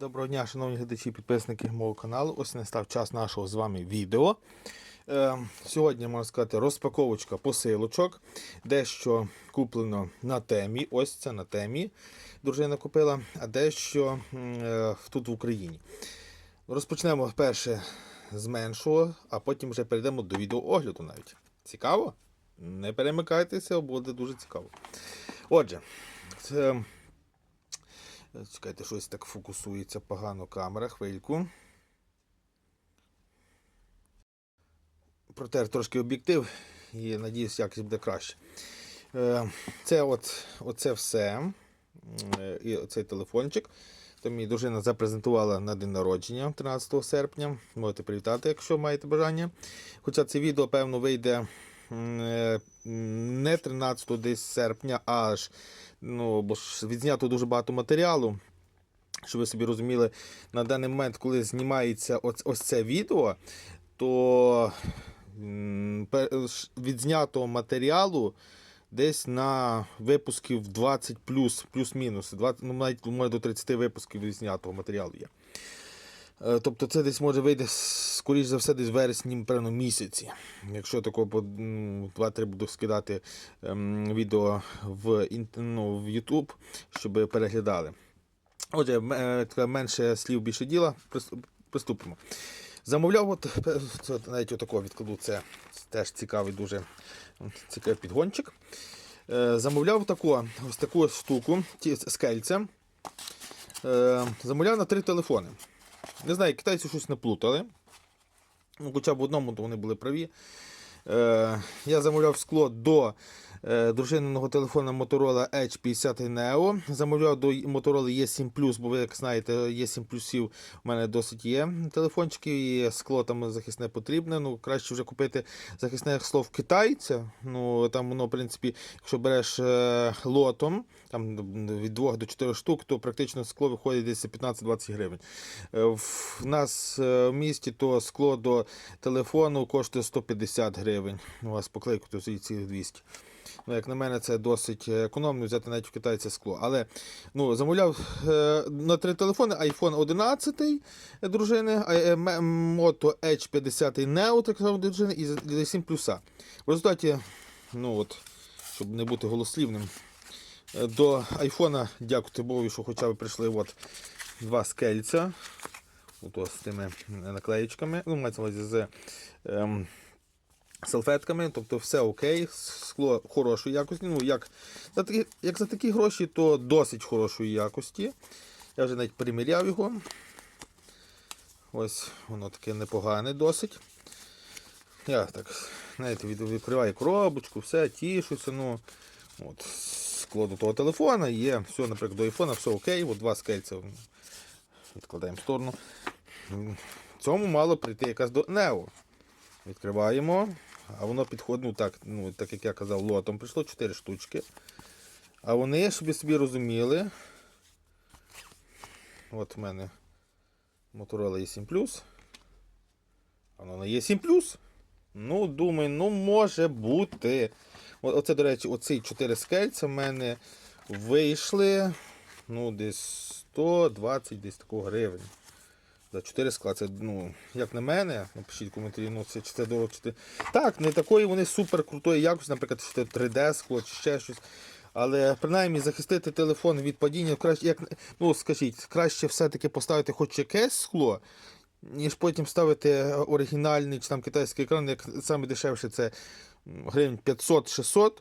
Доброго дня, шановні глядачі і підписники мого каналу. Ось настав час нашого з вами відео. Е, сьогодні, можна сказати, розпаковочка посилочок. Дещо куплено на темі. Ось це на темі. Дружина купила, а дещо е, тут в Україні. Розпочнемо перше з меншого, а потім вже перейдемо до відеоогляду навіть. Цікаво? Не перемикайтеся, буде дуже цікаво. Отже, це Чекайте, щось так фокусується погано камера, хвильку. Протер трошки об'єктив і надіюсь, якість буде краще. Е, Це от, оце все. Е, І оцей телефончик. То мені дружина запрезентувала на день народження 13 серпня. Можете привітати, якщо маєте бажання. Хоча це відео, певно, вийде е, не 13 десь серпня, а аж ну, бо ж відзнято дуже багато матеріалу. Щоб ви собі розуміли, на даний момент, коли знімається ось, ось це відео, то відзнятого матеріалу десь на випусків 20 плюс, плюс-мінус. 20, ну, навіть до 30 випусків відзнятого матеріалу є. Е, Тобто це десь може вийде, скоріш за все, десь вересні, напевно, місяці. Якщо такого по 2-3 буду скидати ем, відео в, ну, в YouTube, щоб переглядали. Отже, е, менше слів, більше діла. Приступимо. Замовляв, от, е, навіть отакого відкладу, це теж цікавий дуже цікавий підгончик. Замовляв таку, ось таку штуку, скельця. Е, Замовляв на три телефони. Не знаю, китайці щось не плутали. Ну, хоча б одному то вони були праві. Е, я замовляв скло до дружинного телефона Motorola Edge 50 Neo. Замовляв до Motorola E7 бо ви як знаєте, E7 плюсів у мене досить є телефончики, і скло там захисне потрібне. Ну, краще вже купити захисне скло в китайця. Ну, там воно, в принципі, якщо береш е, лотом, там від 2 до 4 штук, то практично скло виходить десь 15-20 гривень. Е, В нас е, в місті то скло до телефону коштує 150 гривень. У вас поклейку то ці 200. Ну, як на мене, це досить економно взяти навіть в китайця скло. Але ну, замовляв е, на три телефони iPhone 11 дружини, а, е, Moto Edge 50 Neo так само дружини і за 7 плюса. В результаті, ну от, щоб не бути голослівним, е, до айфона, дякувати Богу, що хоча б прийшли от два скельця. Ото з тими наклеєчками. Ну, мається з ем, салфетками, тобто все окей, скло хорошої якості. Ну, як за такі, як за такі гроші, то досить хорошої якості. Я вже навіть приміряв його. Ось воно таке непогане досить. Я так, знаєте, відкриваю коробочку, все, тішуся. Ну, от, скло до того телефона є, все, наприклад, до айфона, все окей, от два скельця відкладаємо в сторону. Цьому мало прийти якась до Нео. Відкриваємо, а воно підходить, ну так, ну, так як я казав, лотом прийшло 4 штучки. А вони, щоб собі розуміли, от в мене Motorola E7 а воно на E7 Ну, думаю, ну може бути. Оце, до речі, оці 4 скельця в мене вийшли ну, десь 120 десь такого гривень. За 4 скла. Це, ну, як на мене, напишіть коментарі, ну це чи це дорого, чи це. Так, не такої вони супер крутої якості, наприклад, чи це 3D скло, чи ще щось. Але принаймні захистити телефон від падіння краще, як, ну скажіть, краще все-таки поставити хоч якесь скло, ніж потім ставити оригінальний чи там китайський екран, як саме дешевше це гривень 500-600,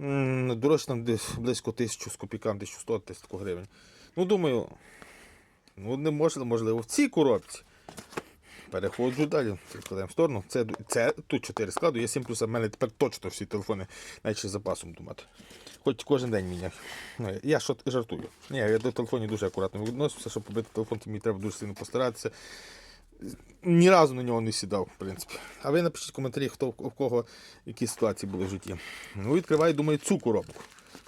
м, дорожче там десь близько 1000 з копійками, 1100 десь тако гривень. Ну, думаю, ну не можливо, можливо, в цій коробці. Переходжу далі, відкладаємо в сторону. Це, це тут 4 складу, є 7 плюс, а в мене тепер точно всі телефони, навіть з запасом думати. Хоч кожен день міняю. Ну, я що жартую. Ні, я до телефонів дуже акуратно відносився, щоб побити телефон, то мені треба дуже сильно постаратися. Ні разу на нього не сідав, в принципі. А ви напишіть в коментарі, хто в кого які ситуації були в житті. Ну, відкриваю, думаю, цю коробку.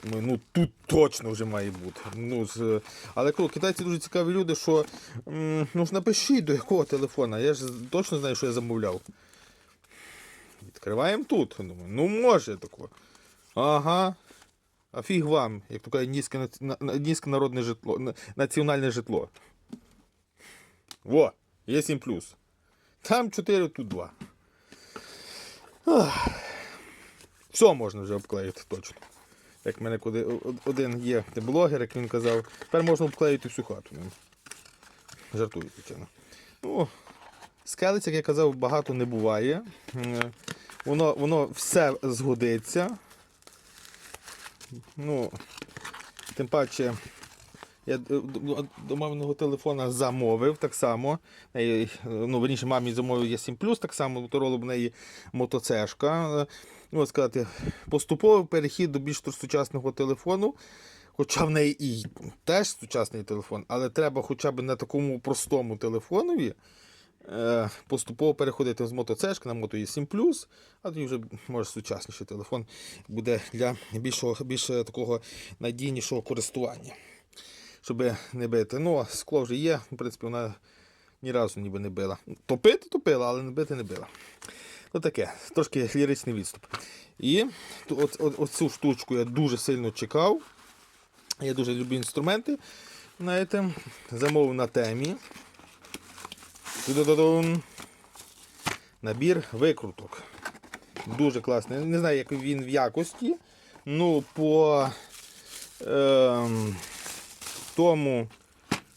Ну тут точно вже має бути. Ну, з... Але коли китайці дуже цікаві люди, що ну ж напишіть до якого телефона. Я ж точно знаю, що я замовляв. Відкриваємо тут. Думаю, ну може тако. Ага. А фіг вам, як то кажуть, низьке, народне житло, національне житло. Во, є 7 Там 4, тут 2. Все можна вже обклеїти точно. Як в мене куди один є блогер, як він казав, тепер можна обклеїти всю хату. Жартую, звичайно. Ну, скелець, як я казав, багато не буває. Воно, воно все згодиться. Ну, тим паче, я д- д- домовленого телефона замовив так само. Ну, верніше, мамі замовив є 7 так само Моторола в неї мотоцешка. Ну, сказати, поступовий перехід до більш сучасного телефону. Хоча в неї і теж сучасний телефон, але треба хоча б на такому простому телефонові е, поступово переходити з мотоцешки на мото 7 а тоді вже може сучасніший телефон буде для більшого, більш такого надійнішого користування. Щоб не бити. Ну, скло вже є, в принципі, вона ні разу ніби не била. Топити топила, але не бити не била. Ну таке, трошки ліричний відступ. І от, от, оцю штучку я дуже сильно чекав. Я дуже люблю інструменти. Знаєте, замовив на темі. Набір викруток. Дуже класний. Не знаю, як він в якості. Ну, по ем, тому,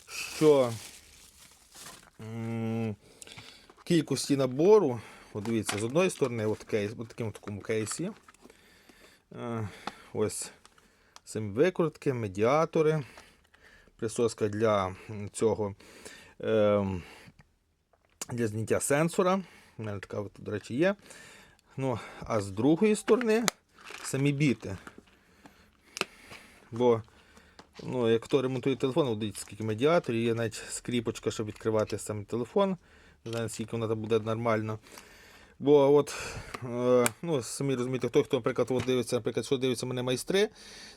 що м, кількості набору, от дивіться, з одної сторони, от кейс, от таким такому кейсі. Е, ось самі викрутки, медіатори, присоска для цього ем, для зняття сенсора. У мене така, от, до речі, є. Ну, а з другої сторони самі біти. Бо, ну, як хто ремонтує телефон, от дивіться, скільки медіаторів, є навіть скріпочка, щоб відкривати сам телефон. Не знаю, скільки вона там буде нормально. Бо от, е, ну, самі розумієте, хто, хто, наприклад, от дивиться, наприклад, що дивиться мене майстри,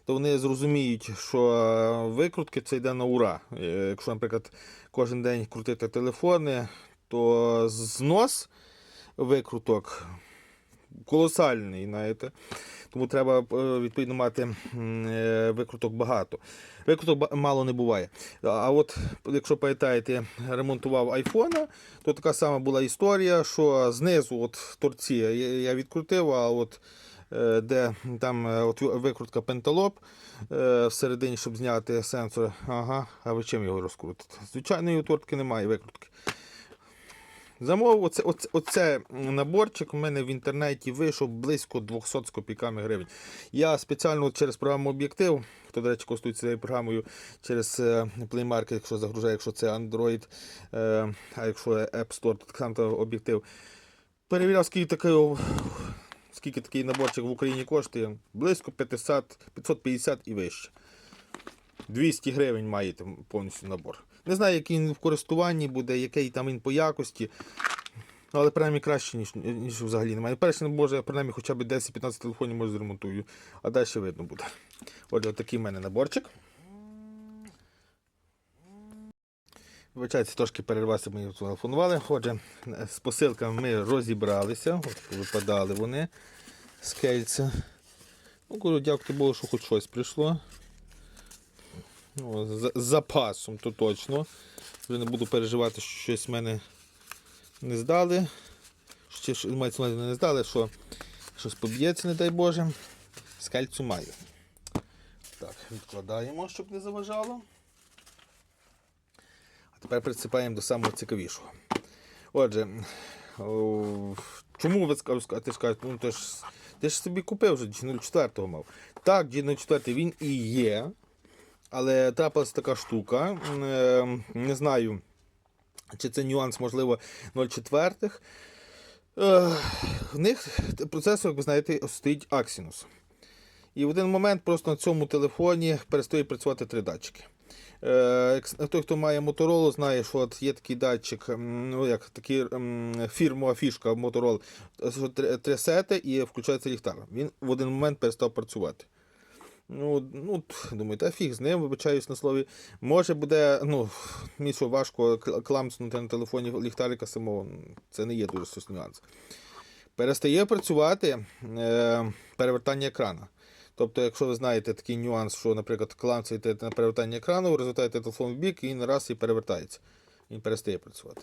то вони зрозуміють, що викрутки це йде на ура. Е, Якщо, наприклад, кожен день крутити телефони, то знос викруток колосальний, знаєте. Тому треба е, відповідно мати е, викруток багато. Викруток мало не буває. А- от, якщо пам'ятаєте, ремонтував айфона, то така сама була історія, що знизу от торці я, відкрутив, а от е, де там от викрутка пенталоп всередині, щоб зняти сенсор. Ага, а ви чим його розкрутите? Звичайної отвертки немає викрутки. Замовив оце, оце, оце наборчик у мене в інтернеті вийшов близько 200 з копійками гривень. Я спеціально через програму об'єктив, хто, до речі, користується цією програмою через е, Play Market, якщо загружає, якщо це Android, е, а якщо App Store, то так само об'єктив. Перевіряв, скільки такий, скільки такий наборчик в Україні коштує. Близько 500, 550 і вище. 200 гривень має там повністю набор. Не знаю, який він в користуванні буде, який там він по якості. Але принаймні краще, ніж, ніж взагалі немає. Перший набор, я принаймні хоча б 10-15 телефонів може зремонтую, а далі видно буде. Отже, такий в мене наборчик. Вибачайте, трошки перервався, мені телефонували. Отже, з посилками ми розібралися. От випадали вони з кейтса. Ну, дякувати Богу, що хоч щось прийшло. Ну, з, з запасом, то точно. Вже не буду переживати, що щось в мене не здали. Ще що- на не здали, що щось поб'ється, не дай Боже. Скальцю маю. Так, відкладаємо, щоб не заважало. А тепер прицепаємо до самого цікавішого. Отже, о, чому ви ска- а ти скажете, ну ти ж, ти ж собі купив вже G04 мав. Так, G04 він і є. Але трапилася така штука. е, Не знаю, чи це нюанс, можливо, 0,4. Е, В них процесор, як ви знаєте, стоїть Axinus. І в один момент просто на цьому телефоні перестають працювати три датчики. Е, Той, хто має Motorola, знає, що от є такий датчик, ну як такий фірмова фішка Motorola, що тр- трясете і включається ліхтар. Він в один момент перестав працювати. Ну, ну, думаю, та фіг з ним, вибачаюсь на слові. Може буде, ну, що важко кл- кламснути на телефоні ліхтарика самого. Це не є дуже сус нюанс. Перестає працювати е, перевертання екрана. Тобто, якщо ви знаєте такий нюанс, що, наприклад, кламцаєте на перевертання екрану, розвертаєте телефон в бік і він раз і перевертається. він перестає працювати.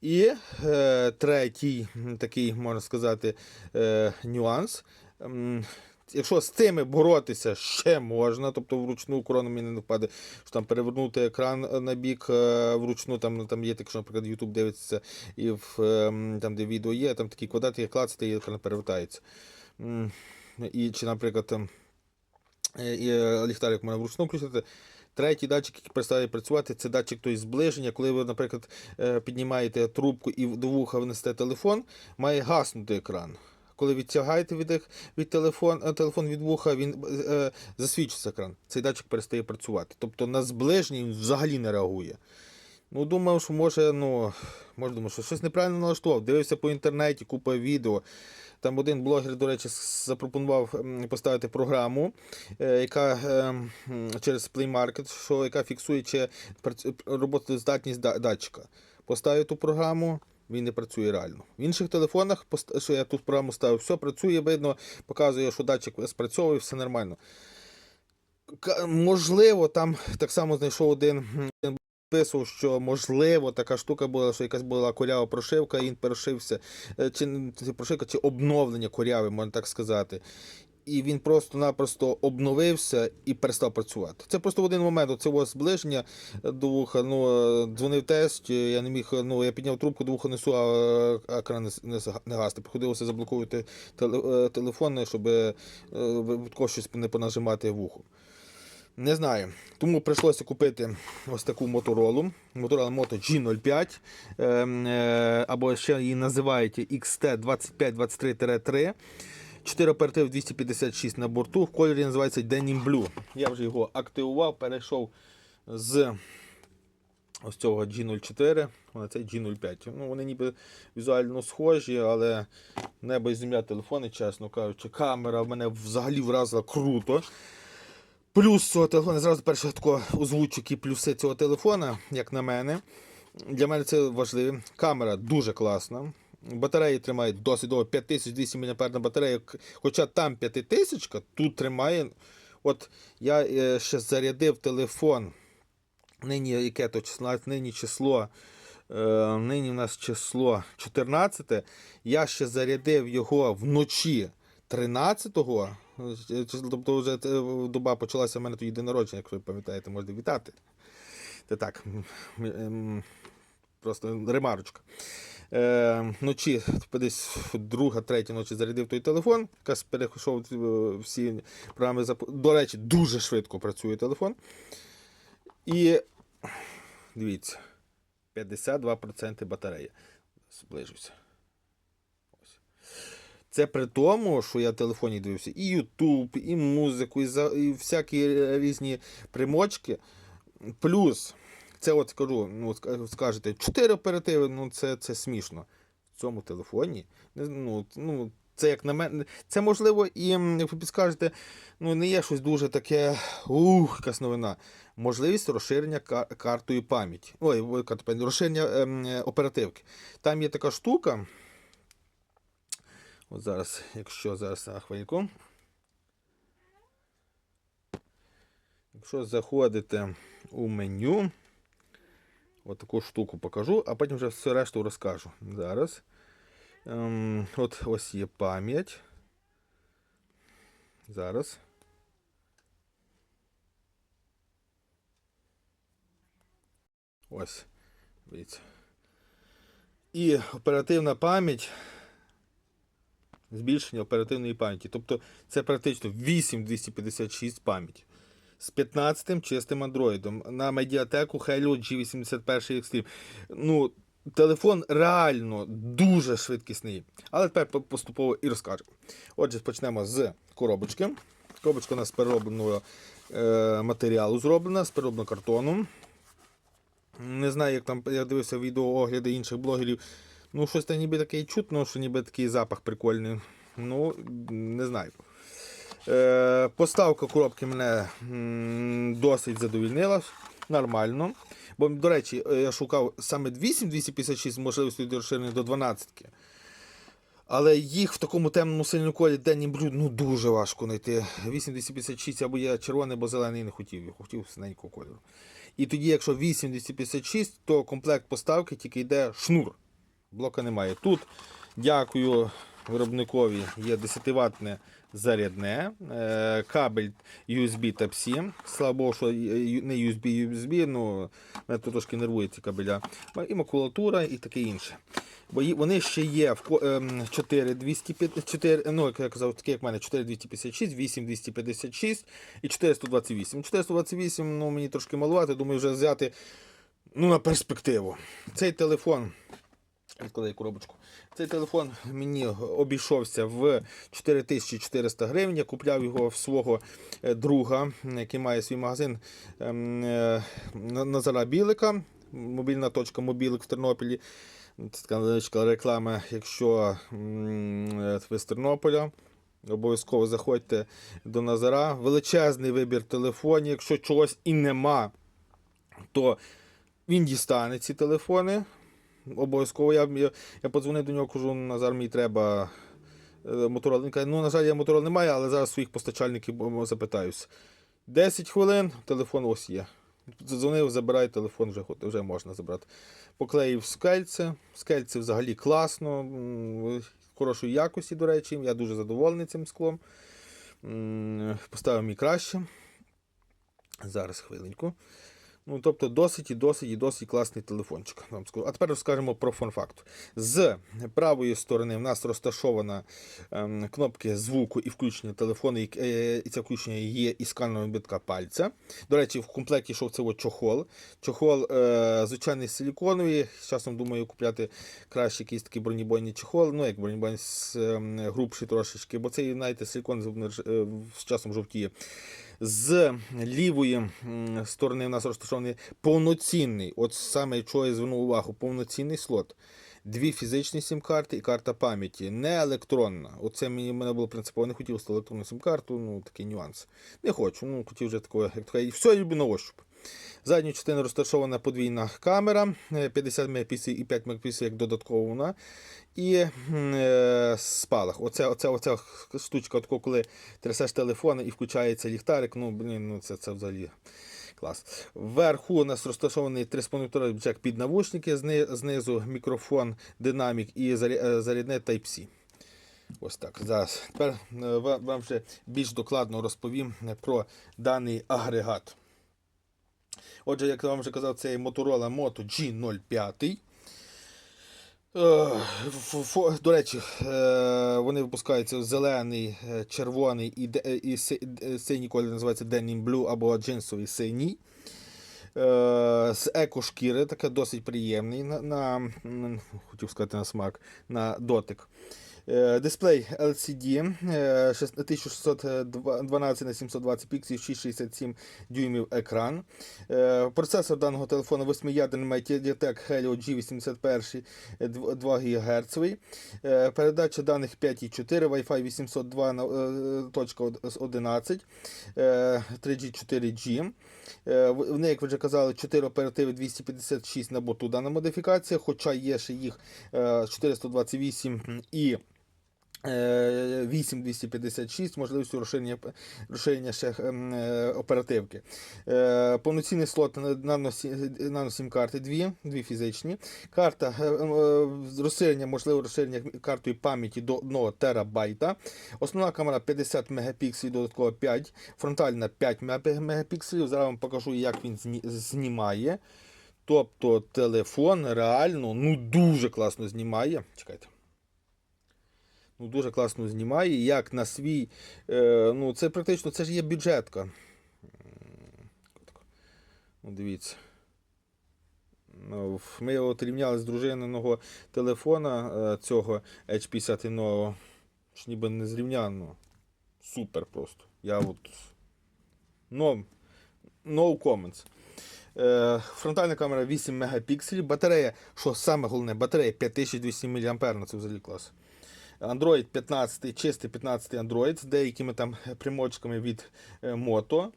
І е, третій такий, можна сказати, е, нюанс. Якщо з тими боротися ще можна, тобто вручну корону мені не впаде, що там перевернути екран на бік е, вручну, там, ну, там є таке, що, наприклад, YouTube дивиться, і в, ем, там, де відео є, там такі квадрати, як клацати, і екран перевертається. І, чи, наприклад, там, е, і е, ліхтарик можна вручну включити. Третій датчик, який перестає працювати, це датчик тобто, зближення. Коли ви, наприклад, е, піднімаєте трубку і до вуха внесете телефон, має гаснути екран. Коли відтягаєте від, від телефон, е, телефон від вуха, він е, засвічується екран. Цей датчик перестає працювати. Тобто на зближення він взагалі не реагує. Ну, думав, що може, ну, може, думав, що щось неправильно налаштував. Дивився по інтернеті, купа відео. Там один блогер, до речі, запропонував поставити програму, е, яка е, через Play Market, що, яка фіксує чи роботоздатність датчика. Поставив ту програму, він не працює реально. В інших телефонах, що я тут програму ставив, все працює, видно, показує, що датчик спрацьовує, все нормально. Можливо, там так само знайшов один. Писав, що можливо така штука була, що якась була корява прошивка, і він перешився, е, чи прошивка, чи обновлення коряви, можна так сказати. І він просто-напросто обновився і перестав працювати. Це просто в один момент оце ось зближення до вуха. Ну, е, дзвонив тест, е, я не міг, ну, я підняв трубку, до вуха несу, а екран не, не, гасти. Приходилося заблокувати е, телефони, щоб випадково щось не понажимати вухо. Не знаю. Тому прийшлося купити ось таку моторолу. Motorola Moto G05, ем, або ще її називають XT2523-3. 4 оператив 256 на борту. В кольорі називається Denim Blue. Я вже його активував, перейшов з ось цього G04 на цей G05. Ну, вони ніби візуально схожі, але небо і земля телефони, чесно кажучи, камера в мене взагалі вразила круто. Плюс цього телефону, зразу перше тако озвучу, які плюси цього телефона, як на мене. Для мене це важливо. Камера дуже класна. Батареї тримають досить довго 5200 мАh батарея. Хоча там 5000, тут тримає. От я е, ще зарядив телефон. Нині яке то число, нині число. Е, нині в нас число 14. Я ще зарядив його вночі 13-го. Е, Тобто вже доба почалася в мене тоді день народження, якщо ви пам'ятаєте, можете вітати. Це так. Просто ремарочка. Е, вночі, типу, десь друга, третя ночі зарядив той телефон, якраз перейшов е, всі програми. До речі, дуже швидко працює телефон. І дивіться, 52% батареї. Зближуся. Це при тому, що я в телефоні дивився і YouTube, і музику, і, за, і всякі різні примочки. Плюс, це от скажу, ну, скажете, 4 оперативи, ну це, це смішно. В цьому телефоні. Ну, ну, це як на мене. Це можливо, і як ви підскажете, ну не є щось дуже таке. Ух, якась новина. Можливість розширення ка- картою пам'яті. Ой, розширення е, оперативки. Там є така штука. От зараз, якщо зараз на хвильку. Якщо заходите у меню, от таку штуку покажу, а потім вже все решту розкажу. Зараз. Ем, от ось є пам'ять. Зараз. Ось. Дивіться. І оперативна пам'ять. Збільшення оперативної пам'яті. Тобто це практично 8256 пам'яті. З 15 чистим андроїдом на медіатеку Helio G81 Extreme. Ну, телефон реально дуже швидкісний. Але тепер поступово і розкажемо. Отже, почнемо з коробочки. Коробочка у нас з переробленого е, матеріалу зроблена, з переробленого картону. Не знаю, як там я дивився відеоогляди інших блогерів. Ну, щось там ніби таке чутно, що ніби такий запах прикольний. Ну, не знаю. Е, поставка коробки мене досить задовільнила. Нормально. Бо, до речі, я шукав саме 8256 з можливістю розширення до 12. Але їх в такому темному сильному колі денні блюд ну, дуже важко знайти. 8256 або я червоний, або зелений не хотів. Я хотів синенького кольору. І тоді, якщо 8256, то комплект поставки тільки йде шнур. Блока немає. Тут дякую виробникові, є 10 ватне зарядне, е, кабель USB Type-C. Слава Богу, що не USB, USB, ну мене тут трошки нервує ці кабеля. І макулатура, і таке інше. Бо вони ще є в ко- ем, 4250, 4, ну, як я казав, такі як в мене 4256, 8256 і 428. 428, ну, мені трошки малувати, думаю, вже взяти ну, на перспективу. Цей телефон. Відкладай коробочку. Цей телефон мені обійшовся в 4400 гривень. Я купляв його в свого е, друга, який має свій магазин ем, е, На- Назара Білика. Мобільна точка Мобілик в Тернополі. Це така невеличка реклама. Якщо е, ви з Тернополя, обов'язково заходьте до Назара. Величезний вибір телефонів. Якщо чогось і нема, то він дістане ці телефони. Обов'язково я, я, я подзвонив до нього, кажу, Назар, мені треба е, Він каже, ну, на жаль, я Motorola немає, але зараз своїх постачальників м, запитаюсь. 10 хвилин, телефон ось є. Задзвонив, забирай телефон, вже, вже можна забрати. Поклеїв скельце. Скельце взагалі класно, хорошої якості, до речі. Я дуже задоволений цим склом. Поставив мій краще. Зараз хвилинку. Ну, тобто досить і досить і досить класний телефончик. Вам скажу. А тепер розкажемо про фон-факт. З правої сторони в нас розташована ем, кнопки звуку і включення телефону, і, е, і це включення є із сканером відбитка пальця. До речі, в комплекті йшов це чохол. Чохол е, звичайний силіконовий. З часом думаю купляти краще якийсь такий бронебойний чохол. Ну, як бронебойний з, ем, грубший трошечки, бо цей, знаєте, силікон е, з часом жовтіє. З лівої сторони в нас розташований повноцінний, от саме що я звернув увагу, повноцінний слот. Дві фізичні сім-карти і карта пам'яті, не електронна. Оце мені мене було принципово, не хотів електронну сім-карту, ну такий нюанс. Не хочу, ну хотів вже такого, як така, І все я люблю на ощуп. Задню частину розташована подвійна камера, е, 50 мегапіксель і 5 мегапіксель як додаткова. І е, спалах. Оце, оце, оця штучка, от коли трясеш телефон і включається ліхтарик, ну, блін, ну це, це взагалі клас. Вверху у нас розташований 3,5 джек під навушники, знизу мікрофон, динамік і е, зарядне Type-C. Ось так. Зараз. Тепер е, вам вже більш докладно розповім е, про даний агрегат. Отже, як я вам вже казав, це Motorola Moto G05. Е, До речі, е, вони випускаються в зелений, е, червоний і, і синій колір називається Denim Blue або джинсовий синій. З еко-шкіри, таке досить приємний на, на хотів сказати на смак, на дотик. Е, Дисплей LCD е, 1612 на 720 пікселів, 667 дюймів екран. Е, Процесор даного телефону 8-ядерний MediaTek Helio G81 е, 2 ГГц. Е, Передача даних 5.4, Wi-Fi 802.11, е, 3G 4G. Е, в- Вони, як ви вже казали, 4 оперативи 256 на борту дана модифікація, хоча є ще їх е, 428 і е, 8256, можливістю розширення, розширення ще ем, е, оперативки. Е, Повноцінний слот наносім карти, дві, дві фізичні. Карта е, е, розширення, можливе розширення картою пам'яті до 1 терабайта. Основна камера 50 мегапікселів, додатково 5, фронтальна 5 мегапікселів. Зараз вам покажу, як він зні- знімає. Тобто телефон реально ну, дуже класно знімає. Чекайте. Ну, дуже класно знімає, як на свій. Е, ну, це практично це ж є бюджетка. Ну, дивіться. Ну, Ми от рівняли з дружининого телефона е, цього H50 Nova. Ж ніби не зрівняно. Супер просто. Я от. No, no comments. Е, фронтальна камера 8 мегапікселів. Батарея, що саме головне, батарея 5200 мАh, на це взагалі клас. Android 15, чистий 15 Android з деякими там примочками від е, Moto.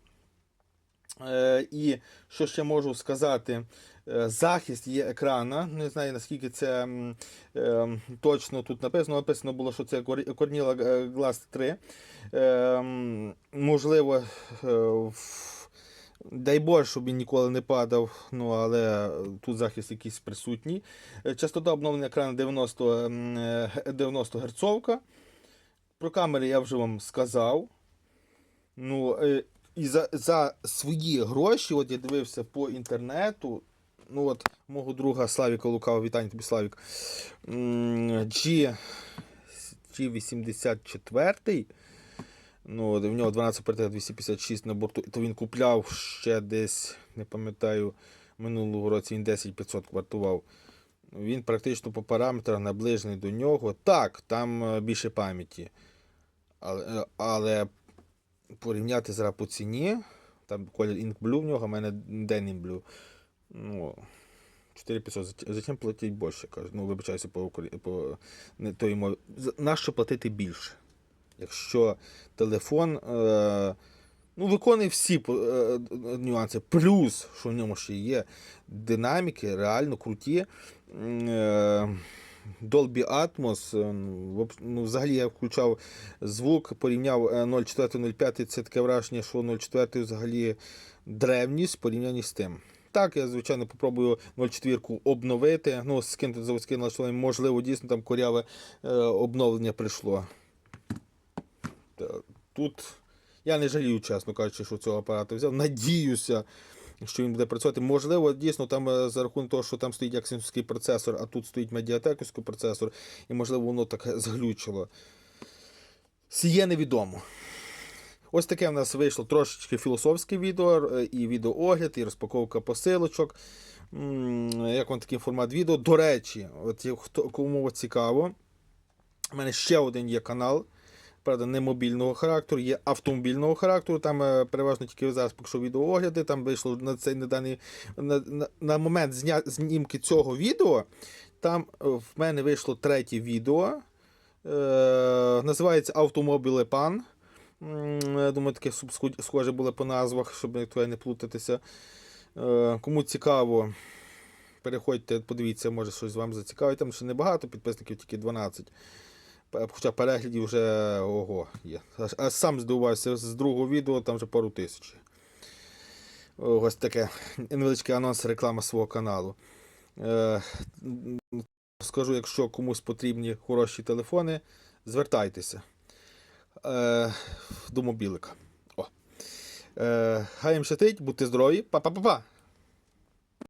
Е, і що ще можу сказати, е, захист є екрана. Не знаю наскільки це точно тут написано. Написано було, що це Cor- Cornilla Glass 3. Е, м, можливо, в- Дай Боже, щоб він ніколи не падав, ну але тут захист якийсь присутній. Е, Частота обновлення екрану 90, е, 90 Гц. Про камери я вже вам сказав. Ну, е, і за, за свої гроші, от я дивився по інтернету. Ну, от, мого друга Славіка Лукава, вітання тобі, Славік. G, G84. Ну, в нього 12 оперативів 256 на борту, то він купляв ще десь, не пам'ятаю, минулого році він 10500 вартував. Він практично по параметрах наближений до нього. Так, там е, більше пам'яті. Але, е, але порівняти зараз по ціні, там колір Blue в нього, в мене Denim Blue. Ну, 4500. Зачем- платити більше? Кажу. Ну, вибачаюся по, по не тої мові. Нащо платити більше? Якщо телефон е, ну, виконує всі е, нюанси. Плюс, що в ньому ще є динаміки, реально круті. Е, Dolby Atmos, ну, ну, взагалі я включав звук, порівняв е, 0.4.0.5, це таке враження, що 0.4 взагалі древність в порівнянні з тим. Так, я, звичайно, попробую 0.4 обновити. Ну, скинути заводське налаштування, можливо, дійсно там коряве е, обновлення прийшло. Тут я не жалію, чесно кажучи, що цього апарата взяв. Надіюся, що він буде працювати. Можливо, дійсно, там е, за рахунок того, що там стоїть аксенський процесор, а тут стоїть медіатеківський процесор, і можливо воно так зглючило. Сіє невідомо. Ось таке в нас вийшло трошечки філософське відео, е, і відеоогляд, і розпаковка посилочок. Як вам такий формат відео? До речі, от хто кому цікаво, у мене ще один є канал. Правда, не мобільного характеру, є автомобільного характеру. Там е, переважно тільки зараз що відеоогляди. Там вийшло на цей на даний на, на, на момент зня, знімки цього відео. Там е, в мене вийшло третє відео. Е, називається Автомобіле Пан. Я думаю, таке схоже було по назвах, щоб не плутатися. Е, Кому цікаво, переходьте, подивіться, може щось вам зацікавить. Там ще небагато, підписників тільки 12. Хоча переглядів вже ого є. Аж сам здивувався з другого відео, там вже пару тисяч. Ось таке невеличкий анонс реклама свого каналу. Е, скажу, якщо комусь потрібні хороші телефони, звертайтеся е, до мобілика. О. Е, хай їм щастить, будьте здорові. Па-па-па-па!